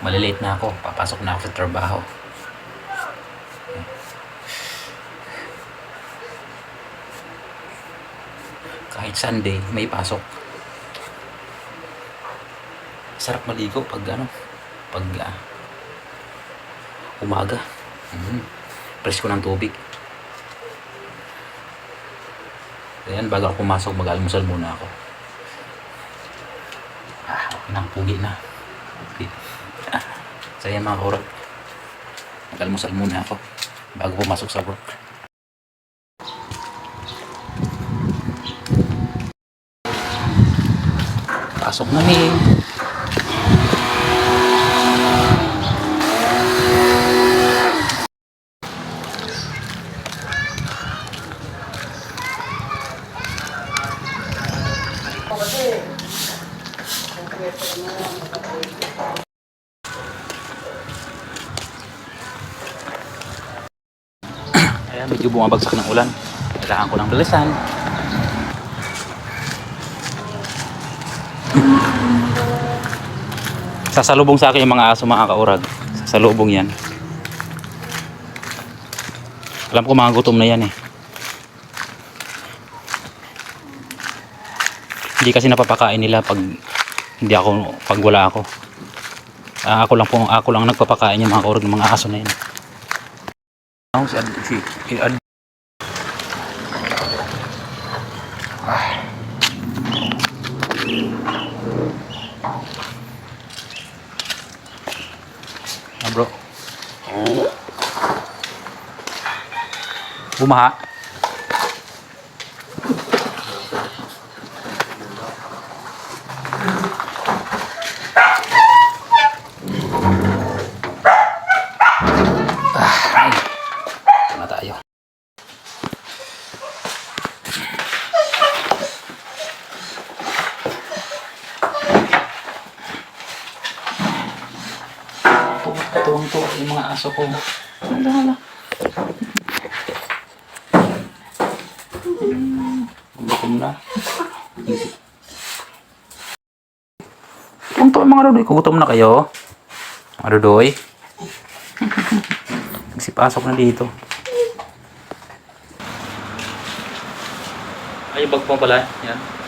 Malilate na ako. Papasok na ako sa trabaho. Kahit Sunday, may pasok. Sarap maligo pag ano, pag ah, umaga. Mm. Presko ng tubig. Ayan, bago ako pumasok, mag-almusal muna ako. Ah, okay na, pugi na. Okay. So yan mga kurot. Mag-almusal muna ako bago pumasok sa work. Pasok na ni. Ayan, medyo bumabagsak ng ulan. Kailangan ko ng dalisan. Sasalubong sa akin yung mga aso mga kaurag. Sasalubong yan. Alam ko mga gutom na yan eh. Hindi kasi napapakain nila pag hindi ako pag wala ako. Ah, ako lang po ako lang nagpapakain yung mga kaurag ng mga aso na yan. nó sẽ chỉ thì ấn bro. Bumaha. Tuwang-tuwa yung mga aso ko. Hala, hala. Gutom na. Tuwang-tuwa mga rudoy. Kugutom na kayo. Mga rudoy. Nagsipasok na dito. Ay, bag mo pala. Yan.